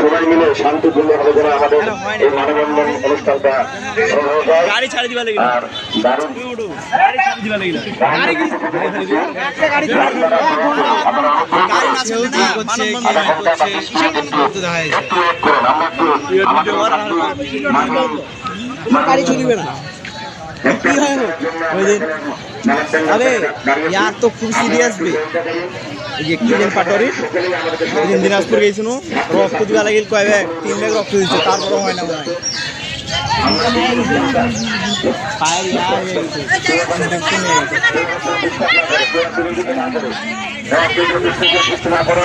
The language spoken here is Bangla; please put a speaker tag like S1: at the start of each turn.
S1: সবাই মিলে শান্তিপূর্ণভাবে যেন আমাদের এই মানবন্ধন অনুষ্ঠানটা
S2: গাড়ি ছাড়ে দিবা লাগি
S1: আর দারুণ
S2: গাড়ি ছাড়ে দিবা লাগি গাড়ি গাড়ি কি না মানববন্ধন করছে কিসের দেখা যাচ্ছে
S3: গাড়ি চলিবে না। কি হয় ওই দিন আরে ইয়ার তো খুব সিরিয়াস বে। এই যে কিরেন পাটরি দিন দিনাজপুর গেছিল রক্ত দিবা লাগিল কয় ব্যাগ তিন ব্যাগ রক্ত দিচ্ছে তারপরে হয় না মনে হয়। পায়ের ইয়া হয়ে গেছে। Infection হয়ে গেছে।
S1: হ্যাঁ, সুযোগ সৃষ্টি না করে